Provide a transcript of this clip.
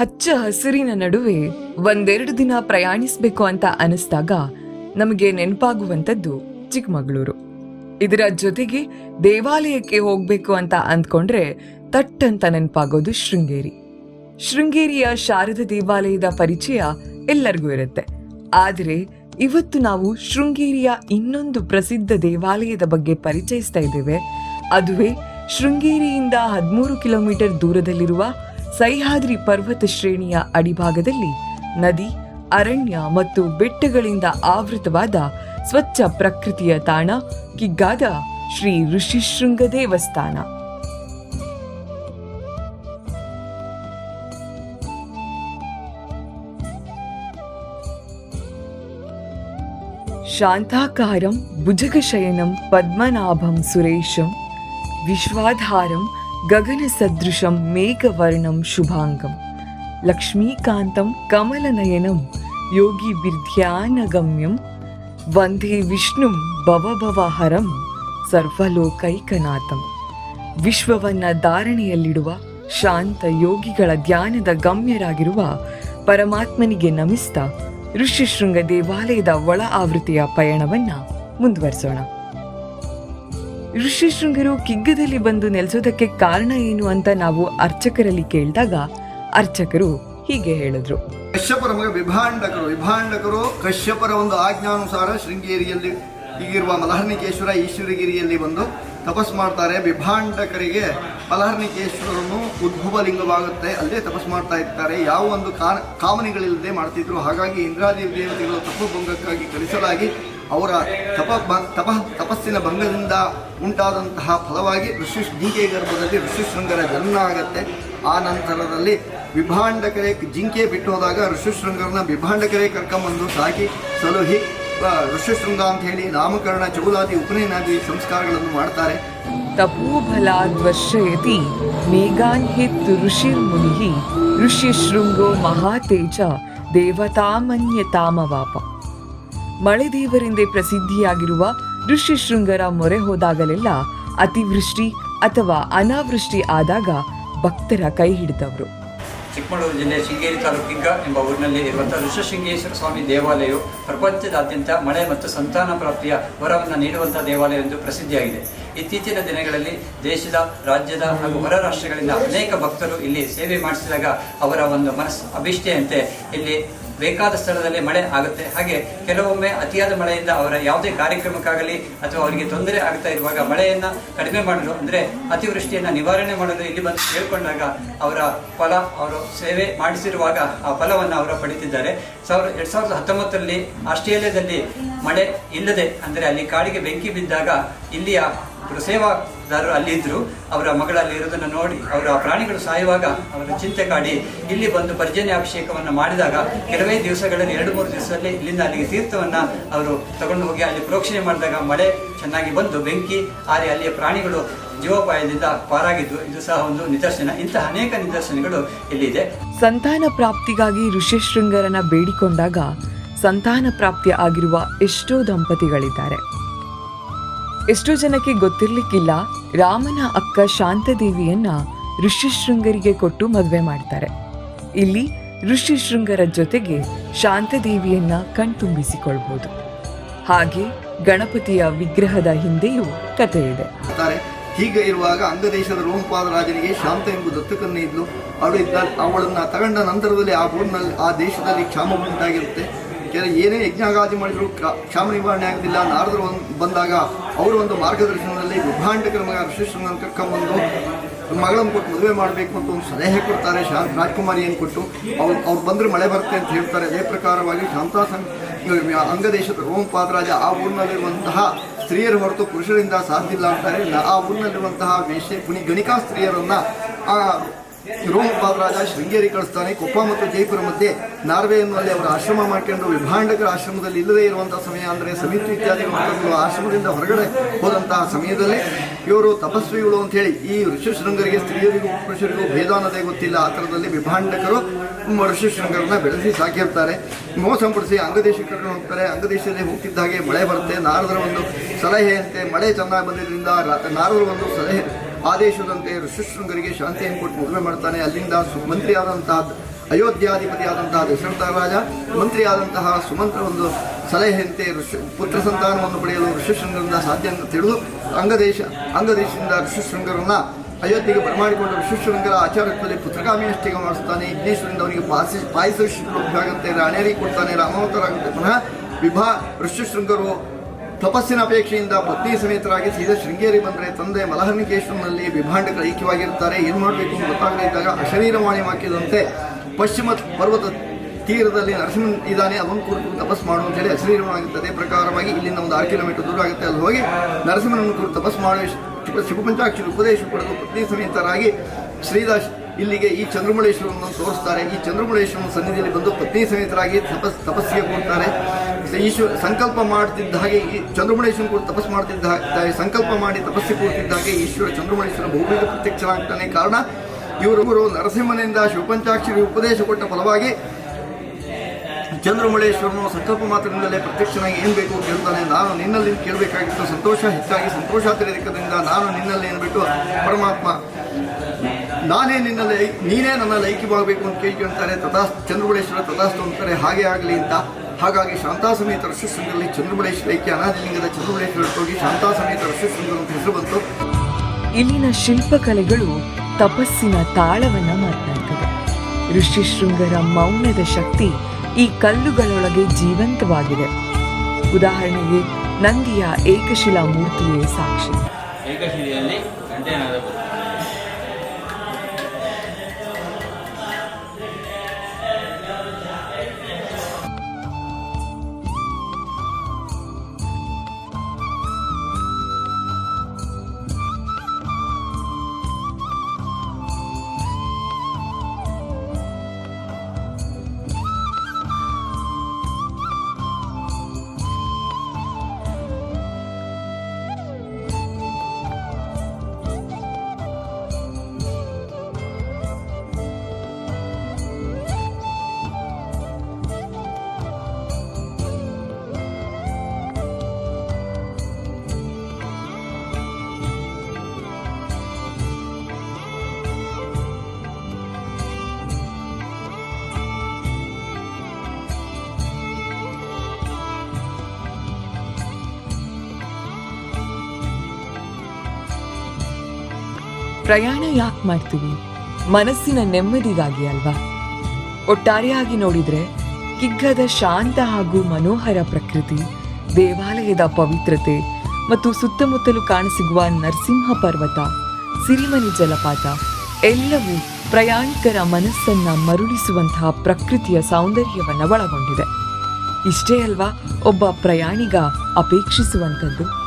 ಹಚ್ಚ ಹಸಿರಿನ ನಡುವೆ ಒಂದೆರಡು ದಿನ ಪ್ರಯಾಣಿಸಬೇಕು ಅಂತ ಅನಿಸ್ದಾಗ ನಮಗೆ ನೆನಪಾಗುವಂಥದ್ದು ಚಿಕ್ಕಮಗಳೂರು. ಇದರ ಜೊತೆಗೆ ದೇವಾಲಯಕ್ಕೆ ಹೋಗ್ಬೇಕು ಅಂತ ಅಂದ್ಕೊಂಡ್ರೆ ತಟ್ಟಂತ ನೆನಪಾಗೋದು ಶೃಂಗೇರಿ. ಶೃಂಗೇರಿಯ ಶಾರದಾ ದೇವಾಲಯದ ಪರಿಚಯ ಎಲ್ಲರಿಗೂ ಇರುತ್ತೆ. ಆದರೆ ಇವತ್ತು ನಾವು ಶೃಂಗೇರಿಯ ಇನ್ನೊಂದು ಪ್ರಸಿದ್ಧ ದೇವಾಲಯದ ಬಗ್ಗೆ ಪರಿಚಯಿಸ್ತಾ ಇದ್ದೇವೆ. ಅದುವೇ ಶೃಂಗೇರಿಯಿಂದ ಹದಿಮೂರು ಕಿಲೋಮೀಟರ್ ದೂರದಲ್ಲಿರುವ ಸಹ್ಯಾದ್ರಿ ಪರ್ವತ ಶ್ರೇಣಿಯ ಅಡಿಭಾಗದಲ್ಲಿ ನದಿ, ಅರಣ್ಯ ಮತ್ತು ಬೆಟ್ಟಗಳಿಂದ ಆವೃತವಾದ ಸ್ವಚ್ಛ ಪ್ರಕೃತಿಯ ತಾಣ, ಕಿಗ್ಗಾದ ಶ್ರೀ ಋಷಿಶೃಂಗ ದೇವಸ್ಥಾನ. ಶಾಂತಾಕಾರಂ ಭುಜಗಶಯನಂ ಪದ್ಮನಾಭಂ ಸುರೇಶಂ ವಿಶ್ವಾಧಾರಂ ಗಗನ ಸದೃಶಂ ಮೇಘವರ್ಣಂ ಶುಭಾಂಗಂ. ಲಕ್ಷ್ಮೀಕಾಂತಂ ಕಮಲನಯನಂ ಯೋಗಿ ವಿಧ್ಯಾನಗಮ್ಯಂ ವಂದೇ ವಿಷ್ಣುಂ ಭವಭವಹರಂ ಸರ್ವಲೋಕೈಕನಾಥಂ. ವಿಶ್ವವನ್ನ ಧಾರಣೆಯಲ್ಲಿಡುವ ಶಾಂತ ಯೋಗಿಗಳ ಧ್ಯಾನದ ಗಮ್ಯರಾಗಿರುವ ಪರಮಾತ್ಮನಿಗೆ ನಮಿಸ್ತಾ ಋಷಿಶೃಂಗ ದೇವಾಲಯದ ಒಳ ಆವೃತ್ತಿಯ ಪಯಣವನ್ನ ಮುಂದುವರಿಸೋಣ. ಋಷಿಶೃಂಗರು ಕಿಗ್ಗದಲ್ಲಿ ಬಂದು ನೆಲೆಸೋದಕ್ಕೆ ಕಾರಣ ಏನು ಅಂತ ನಾವು ಅರ್ಚಕರಲ್ಲಿ ಕೇಳಿದಾಗ ಅರ್ಚಕರು ಹೀಗೆ ಹೇಳಿದ್ರು. ಕಶ್ಯಪರ ಮಗ ವಿಭಾಂಡಕರು. ವಿಭಾಂಡಕರು ಕಶ್ಯಪರ ಒಂದು ಆಜ್ಞಾನುಸಾರ ಶೃಂಗೇರಿಯಲ್ಲಿ ಈಗಿರುವ ಮಲಹರ್ಣಿಕೇಶ್ವರ ಈಶ್ವರಗಿರಿಯಲ್ಲಿ ಬಂದು ತಪಸ್ ಮಾಡ್ತಾರೆ. ವಿಭಾಂಡಕರಿಗೆ ಮಲಹರ್ಣಿಕೇಶ್ವರನು ಉದ್ಭವ ಲಿಂಗವಾಗುತ್ತೆ ಅಲ್ಲೇ ತಪಸ್ ಮಾಡ್ತಾ ಇರ್ತಾರೆ. ಯಾವ ಒಂದು ಕಾಮನೆಗಳಿಲ್ಲದೆ ಮಾಡ್ತಿದ್ರು. ಹಾಗಾಗಿ ಇಂದ್ರಾದೇವಿ ದೇವತೆಗಳು ಭಂಗಕ್ಕಾಗಿ ಕಳಿಸಲಾಗಿ ಅವರ ತಪ ತಪ, ತಪಸ್ಸಿನ ಭಂಗದಿಂದ ಉಂಟಾದಂತಹ ಫಲವಾಗಿ ಋಷಿ ಜಿಂಕೆ ಗರ್ಭದಲ್ಲಿ ಋಷಿಶೃಂಗರ ಜನ್ಮ ಆಗತ್ತೆ. ಆ ನಂತರದಲ್ಲಿ ವಿಭಾಂಡಕರೇ ಜಿಂಕೆ ಬಿಟ್ಟು ಹೋದಾಗ ಋಷಿಶೃಂಗರನ್ನ ವಿಭಾಂಡಕರೇ ಕರ್ಕೊಂಬಂದು ಸಾಕಿ ಸಲುಹಿ ಋಷಿ ಋಷಿಶೃಂಗ ಅಂತ ಹೇಳಿ ನಾಮಕರಣ ಚೌಲಾದಿ ಉಪನಯನಾದಿ ಸಂಸ್ಕಾರಗಳನ್ನು ಮಾಡ್ತಾರೆ. ತಪೋಬಲಾದ್ವರ್ಷಯತಿ ಋಷಿ ಹಿತ್ ಋಷಿ ಶೃಂಗೋ ಮಹಾತೇಜ ದೇವತಾಮನ್ಯತಾಮವಾಪ. ಮಳೆ ದೇವರೆಂದೇ ಪ್ರಸಿದ್ಧಿಯಾಗಿರುವ ಋಷ್ಯಶೃಂಗರ ಮೊರೆ ಹೋದಾಗಲೆಲ್ಲ ಅತಿವೃಷ್ಟಿ ಅಥವಾ ಅನಾವೃಷ್ಟಿ ಆದಾಗ ಭಕ್ತರ ಕೈ ಹಿಡಿದವರು. ಚಿಕ್ಕಮಗಳೂರು ಜಿಲ್ಲೆ ಶೃಂಗೇರಿ ತಾಲೂಕಿಗ ಎಂಬ ಊರಿನಲ್ಲಿ ಇರುವಂತಹ ಋಷಶೃಂಗೇಶ್ವರ ಸ್ವಾಮಿ ದೇವಾಲಯವು ಪ್ರಪಂಚದಾದ್ಯಂತ ಮಳೆ ಮತ್ತು ಸಂತಾನ ಪ್ರಾಪ್ತಿಯ ವರವನ್ನು ನೀಡುವಂತಹ ದೇವಾಲಯ ಎಂದು ಪ್ರಸಿದ್ಧಿಯಾಗಿದೆ. ಇತ್ತೀಚಿನ ದಿನಗಳಲ್ಲಿ ದೇಶದ, ರಾಜ್ಯದ ಹಾಗೂ ಹೊರ ರಾಷ್ಟ್ರಗಳಿಂದ ಅನೇಕ ಭಕ್ತರು ಇಲ್ಲಿ ಸೇವೆ ಮಾಡಿಸಿದಾಗ ಅವರ ಒಂದು ಮನಸ್ಸು ಅಭಿಷ್ಠೆಯಂತೆ ಇಲ್ಲಿ ಬೇಕಾದ ಸ್ಥಳದಲ್ಲಿ ಮಳೆ ಆಗುತ್ತೆ. ಹಾಗೆ ಕೆಲವೊಮ್ಮೆ ಅತಿಯಾದ ಮಳೆಯಿಂದ ಅವರ ಯಾವುದೇ ಕಾರ್ಯಕ್ರಮಕ್ಕಾಗಲಿ ಅಥವಾ ಅವರಿಗೆ ತೊಂದರೆ ಆಗ್ತಾ ಇರುವಾಗ ಮಳೆಯನ್ನ ಕಡಿಮೆ ಮಾಡಲು ಅಂದರೆ ಅತಿವೃಷ್ಟಿಯನ್ನು ನಿವಾರಣೆ ಮಾಡಲು ಇಲ್ಲಿ ಬಂದು ಕೇಳಿಕೊಂಡಾಗ ಅವರ ಫಲ, ಅವರು ಸೇವೆ ಮಾಡಿಸಿರುವಾಗ ಆ ಫಲವನ್ನು ಅವರು ಪಡಿತಿದ್ದಾರೆ. ಸಾವಿರ, ಎರಡ್ ಸಾವಿರದ ಹತ್ತೊಂಬತ್ತರಲ್ಲಿ ಆಸ್ಟ್ರೇಲಿಯಾದಲ್ಲಿ ಮಳೆ ಇಲ್ಲದೆ, ಅಂದರೆ ಅಲ್ಲಿ ಕಾಡಿಗೆ ಬೆಂಕಿ ಬಿದ್ದಾಗ ಇಲ್ಲಿಯ ಸೇವಾದಾರರು ಅಲ್ಲಿ ಇದ್ದರು ಅವರ ಮಗಳಲ್ಲಿ ಇರೋದನ್ನು ನೋಡಿ, ಅವರ ಪ್ರಾಣಿಗಳು ಸಾಯುವಾಗ ಅವರ ಚಿಂತೆ ಕಾಡಿ ಇಲ್ಲಿ ಬಂದು ಪರ್ಜನ್ಯಾಭಿಷೇಕವನ್ನು ಮಾಡಿದಾಗ ಕೆಲವೇ ದಿವಸಗಳಲ್ಲಿ, ಎರಡು, ಮೂರು ದಿವಸದಲ್ಲಿ ಇಲ್ಲಿಂದ ಅಲ್ಲಿಗೆ ತೀರ್ಥವನ್ನ ಅವರು ತಗೊಂಡು ಹೋಗಿ ಅಲ್ಲಿ ಪ್ರೋಕ್ಷಣೆ ಮಾಡಿದಾಗ ಮಳೆ ಚೆನ್ನಾಗಿ ಬಂದು ಬೆಂಕಿ, ಆರಿ ಅಲ್ಲಿಯ ಪ್ರಾಣಿಗಳು ಜೀವೋಪಾಯದಿಂದ ಪಾರಾಗಿದ್ದು ಇದು ಸಹ ಒಂದು ನಿದರ್ಶನ. ಇಂತಹ ಅನೇಕ ನಿದರ್ಶನಗಳು ಇಲ್ಲಿದೆ. ಸಂತಾನ ಪ್ರಾಪ್ತಿಗಾಗಿ ಋಷಿಶೃಂಗರನ ಬೇಡಿಕೊಂಡಾಗ ಸಂತಾನ ಪ್ರಾಪ್ತಿ ಆಗಿರುವ ಎಷ್ಟೋ ದಂಪತಿಗಳಿದ್ದಾರೆ. ಎಷ್ಟೋ ಜನಕ್ಕೆ ಗೊತ್ತಿರ್ಲಿಕ್ಕಿಲ್ಲ ರಾಮನ ಅಕ್ಕ ಶಾಂತದೇವಿಯನ್ನ ಋಷಿಶೃಂಗರಿಗೆ ಕೊಟ್ಟು ಮದುವೆ ಮಾಡ್ತಾರೆ. ಇಲ್ಲಿ ಋಷಿಶೃಂಗರ ಜೊತೆಗೆ ಶಾಂತದೇವಿಯನ್ನ ಕಣ್ತುಂಬಿಸಿಕೊಳ್ಬಹುದು ಹಾಗೆ ಗಣಪತಿಯ ವಿಗ್ರಹದ ಹಿಂದೆಯೂ ಕಥೆ ಇದೆ ಹೀಗೆ ಇರುವಾಗ ಅಂಗದೇಶದ ರೋಮಪಾದ ರಾಜನಿಗೆ ಶಾಂತ ಎಂಬ ದತ್ತಕನ್ನೇ ಇದ್ಲು ಅವಳು ಇದ್ದ ಅವಳನ್ನ ತಗೊಂಡ ನಂತರದಲ್ಲಿ ಆ ಊರಿನಲ್ಲಿ, ಆ ದೇಶದಲ್ಲಿ ಕ್ಷಾಮ ಉಂಟಾಗಿರುತ್ತೆ ಕೆಲ ಏನೇ ಯಜ್ಞಾಗಾದಿ ಮಾಡಿದ್ರು ಕ್ಷಾಮ ನಿವಾರಣೆ ಆಗೋದಿಲ್ಲ ನಾರದರು ಬಂದಾಗ ಅವರು ಒಂದು ಮಾರ್ಗದರ್ಶನದಲ್ಲಿ ವಿಭಾಂಡಕರ ಮಗ ಋಷಿಶೃಂಗನ ಕರ್ಕೊಂಬಂದು ಮಗಳನ್ನು ಕೊಟ್ಟು ಮದುವೆ ಮಾಡಬೇಕು ಅಂತ ಒಂದು ಸಲಹೆ ಕೊಡ್ತಾರೆ. ಶಾ ಏನು ಕೊಟ್ಟು ಅವ್ರು ಅವ್ರು ಬಂದರೆ ಮಳೆ ಬರುತ್ತೆ ಅಂತ ಹೇಳ್ತಾರೆ. ಅದೇ ಪ್ರಕಾರವಾಗಿ ಶಾಂತಾಸನ್ ಅಂಗದೇಶದ ರೋಮಪಾದರಾಜ ಆ ಊರಿನಲ್ಲಿರುವಂತಹ ಸ್ತ್ರೀಯರು ಹೊರತು ಪುರುಷರಿಂದ ಸಾಧ್ಯ ಇಲ್ಲ ಅಂತಾರೆ ಆ ಊರಿನಲ್ಲಿರುವಂತಹ ವೇಷ, ಗುಣಿ ಗಣಿಕಾ ಸ್ತ್ರೀಯರನ್ನು, ಆ ರೋಮಪಾದರಾಜ ಶೃಂಗೇರಿ ಕಳಿಸ್ತಾನೆ. ಕೊಪ್ಪ ಮತ್ತು ಜೈಪುರ ಮಧ್ಯೆ ನಾರ್ವೆ ಎನ್ನುವಲ್ಲಿ ಅವರು ಆಶ್ರಮ ಮಾಡ್ಕೊಂಡು ವಿಭಾಂಡಕರ ಆಶ್ರಮದಲ್ಲಿ ಇಲ್ಲದೇ ಇರುವಂತಹ ಸಮಯ ಅಂದರೆ ಸಮಿತಿ ಇತ್ಯಾದಿ ಆಶ್ರಮದಿಂದ ಹೊರಗಡೆ ಹೋದಂತಹ ಸಮಯದಲ್ಲಿ ಇವರು ತಪಸ್ವಿಗಳು ಅಂತ ಹೇಳಿ ಈ ಋಷಿಶೃಂಗರಿಗೆ ಸ್ತ್ರೀಯರಿಗೂ, ಪುರುಷರಿಗೂ ಭೇದ ಅನ್ನೋದೇ ಗೊತ್ತಿಲ್ಲ. ಆ ಥರದಲ್ಲಿ ವಿಭಾಂಡಕರು ಋಷಿ ಋಷಿಶೃಂಗರನ್ನ ಬೆಳೆಸಿ ಸಾಕಿರ್ತಾರೆ. ಮೋಸ ಪಡಿಸಿ ಅಂಗದೇಶಕ್ಕೆ ಕರ್ಕೊಂಡು ಹೋಗ್ತಾರೆ. ಅಂಗದೇಶದಲ್ಲಿ ಹೋಗ್ತಿದ್ದ ಹಾಗೆ ಮಳೆ ಬರುತ್ತೆ. ನಾರದರ ಒಂದು ಸಲಹೆಯಂತೆ ಮಳೆ ಚೆನ್ನಾಗಿ ಬಂದಿದ್ದರಿಂದ ನಾರದರ ಒಂದು ಸಲಹೆ ಆದೇಶದಂತೆ ಋಷಿಶೃಂಗರಿಗೆ ಶಾಂತಿಯನ್ನು ಕೊಟ್ಟು ಮದುವೆ ಮಾಡ್ತಾನೆ. ಅಲ್ಲಿಂದ ಮಂತ್ರಿಯಾದಂತಹ ಅಯೋಧ್ಯಾಧಿಪತಿಯಾದಂತಹ ದಶರಥ ರಾಜ ಮಂತ್ರಿಯಾದಂತಹ ಸುಮಂತ್ರ ಒಂದು ಸಲಹೆಯಂತೆ ಋಷಿ, ಪುತ್ರ ಸಂತಾನವನ್ನು ಪಡೆಯಲು ಋಷಿಶೃಂಗರಿಂದ ಸಾಧ್ಯ ಅಂತ ತಿಳಿದು ಅಂಗದೇಶ, ಅಂಗದೇಶದಿಂದ ಋಷಿಶೃಂಗರನ್ನ ಅಯೋಧ್ಯೆಗೆ ಬರಮಾಡಿಕೊಂಡು ಋಷಿಶೃಂಗರ ಆಚಾರತ್ವದಲ್ಲಿ ಪುತ್ರಗಾಮಿಯಷ್ಟಿಗೆ ಮಾಡಿಸ್ತಾನೆ. ಇಗ್ನೇಶ್ವರಿಂದ ಅವರಿಗೆ ಪಾಸಿ ಪಾಯಸ ಆಗುತ್ತೆ ರಾಣಿಯರಿಗೆ ಕೊಡ್ತಾನೆ. ರಾಮಾವತರಾಗುತ್ತೆ ಪುನಃ ವಿಭಾ ಋಷಿಶೃಂಗರು ತಪಸ್ಸಿನ ಅಪೇಕ್ಷೆಯಿಂದ ಪತ್ನಿ ಸಮೇತರಾಗಿ ಸೀದಾ ಶೃಂಗೇರಿ ಬಂದರೆ ತಂದೆ ಮಲಹರ್ಣಿಕೇಶ್ವರನಲ್ಲಿ ವಿಭಾಂಡಕ ಐಕ್ಯವಾಗಿರ್ತಾರೆ ಏನು ಮಾಡಬೇಕು ಗೊತ್ತಾಗದೇ ಇದ್ದಾಗ ಅಶರೀರವಾಣಿ ಹಾಕಿದಂತೆ ಪಶ್ಚಿಮ ಪರ್ವತ ತೀರದಲ್ಲಿ ನರಸಿಂಹನ್ ಇದ್ದಾನೆ. ಅವನು ಕುರಿತು ತಪಸ್ ಮಾಡು ಅಂತ ಹೇಳಿ ಅಶರೀರವಾಗುತ್ತದೆ ಪ್ರಕಾರವಾಗಿ ಇಲ್ಲಿಂದ ಒಂದು ಆರು ಕಿಲೋಮೀಟರ್ ದೂರ ಆಗುತ್ತೆ. ಅಲ್ಲಿ ಹೋಗಿ ನರಸಿಂಹನನ್ನು ಕುರಿತು ತಪಸ್ ಮಾಡಿ. ಶಿವ- ಶಿವಪಂಚಾಕ್ಷರಿ ಉಪದೇಶ ಪಡೆದು ಪತ್ನಿ ಸಮೇತರಾಗಿ ಶ್ರೀದಾಸ್ ಇಲ್ಲಿಗೆ ಈ ಚಂದ್ರಮುಳೇಶ್ವರವನ್ನು ತೋರಿಸ್ತಾರೆ. ಈ ಚಂದ್ರಮುಳೇಶ್ವರನ ಸನ್ನಿಧಿಯಲ್ಲಿ ಬಂದು ಪತ್ನಿ ಸಮೇತರಾಗಿ ತಪಸ್ ತಪಸ್ಸಿಗೆ ಕೊಡ್ತಾರೆ ಈಶ್ವರ ಸಂಕಲ್ಪ ಮಾಡ್ತಿದ್ದ ಹಾಗೆ ಈ ಚಂದ್ರಮಣೇಶ್ವರ ಕೂಡ ತಪಸ್ಸು ಮಾಡ್ತಿದ್ದ ಹಾಗೆ ಸಂಕಲ್ಪ ಮಾಡಿ ತಪಸ್ಸು ಕೂರ್ತಿದ್ದ ಹಾಗೆ ಈಶ್ವರ ಚಂದ್ರಮಣೇಶ್ವರ ಭೂಮಿಗೆ ಪ್ರತ್ಯಕ್ಷರಾಗ್ತಾನೆ ಕಾರಣ ಇವರೊಬ್ಬರು ನರಸಿಂಹನಿಂದ ಶಿವಪಂಚಾಕ್ಷರಿ ಉಪದೇಶ ಕೊಟ್ಟ ಫಲವಾಗಿ ಚಂದ್ರಮುಳೇಶ್ವರನು ಸಂಕಲ್ಪ ಮಾತ್ರದಿಂದಲೇ ಪ್ರತ್ಯಕ್ಷನಾಗಿ ಏನು ಬೇಕು ಕೇಳ್ತಾನೆ. ನಾನು ನಿನ್ನಲ್ಲಿ ಕೇಳಬೇಕಾಗಿತ್ತು ಸಂತೋಷ, ಹೆಚ್ಚಾಗಿ ಸಂತೋಷ ತೆರೆದಿಕ್ಕದಿಂದ ನಾನು ನಿನ್ನಲ್ಲಿ ಏನ್ಬಿಟ್ಟು ಪರಮಾತ್ಮ, ನಾನೇ ನಿನ್ನಲ್ಲಿ ನೀನೇ ನನ್ನ ಲೈಕ್ಯವಾಗಬೇಕು ಅಂತ ಕೇಳ್ಕೊಳ್ತಾರೆ ತಥಾ ಚಂದ್ರಮುಳೇಶ್ವರ ತಥಾಸ್ತು ಅಂತಾರೆ. ಹಾಗೆ ಆಗಲಿ ಅಂತ ಹಾಗಾಗಿ ಶಾಂತಾ ಸಮೇತ ಋಷಿಶೃಂಗರಲ್ಲಿ ಚಂದ್ರಮುಳೇಶ್ವರ ಐಕ್ಯ ಅನಾದಿಲಿಂಗದ ಚಂದ್ರಮುಳೇಶ್ವರ ಹೋಗಿ ಶಾಂತಾ ಸಮೇತ ಋಷಿಶೃಂಗರು ಅಂತ ಹೆಸರು ಬಂತು. ಇಲ್ಲಿನ ಶಿಲ್ಪಕಲೆಗಳು ತಪಸ್ಸಿನ ತಾಳವನ್ನ ಋಷಿ ಶೃಂಗರ ಮೌನದ ಶಕ್ತಿ ಈ ಕಲ್ಲುಗಳೊಳಗೆ ಜೀವಂತವಾಗಿದೆ. ಉದಾಹರಣೆಗೆ ನಂದಿಯ ಏಕಶಿಲಾ ಮೂರ್ತಿಯೇ ಸಾಕ್ಷಿ. ಏಕಶಿಲೆಯಲ್ಲಿ ಪ್ರಯಾಣ ಯಾಕೆ ಮಾಡ್ತೀವಿ? ಮನಸ್ಸಿನ ನೆಮ್ಮದಿಗಾಗಿ ಅಲ್ವಾ? ಒಟ್ಟಾರೆಯಾಗಿ ನೋಡಿದ್ರೆ ಕಿಗ್ಗದ ಶಾಂತ ಹಾಗೂ ಮನೋಹರ ಪ್ರಕೃತಿ, ದೇವಾಲಯದ ಪವಿತ್ರತೆ ಮತ್ತು ಸುತ್ತಮುತ್ತಲು ಕಾಣಸಿಗುವ ನರಸಿಂಹ ಪರ್ವತ, ಸಿರಿಮನಿ ಜಲಪಾತ, ಎಲ್ಲವೂ ಪ್ರಯಾಣಿಕರ ಮನಸ್ಸನ್ನ ಮರುಳಿಸುವಂತಹ ಪ್ರಕೃತಿಯ ಸೌಂದರ್ಯವನ್ನು ಒಳಗೊಂಡಿದೆ. ಇಷ್ಟೇ ಅಲ್ವಾ, ಒಬ್ಬ ಪ್ರಯಾಣಿಗ ಅಪೇಕ್ಷಿಸುವಂಥದ್ದು?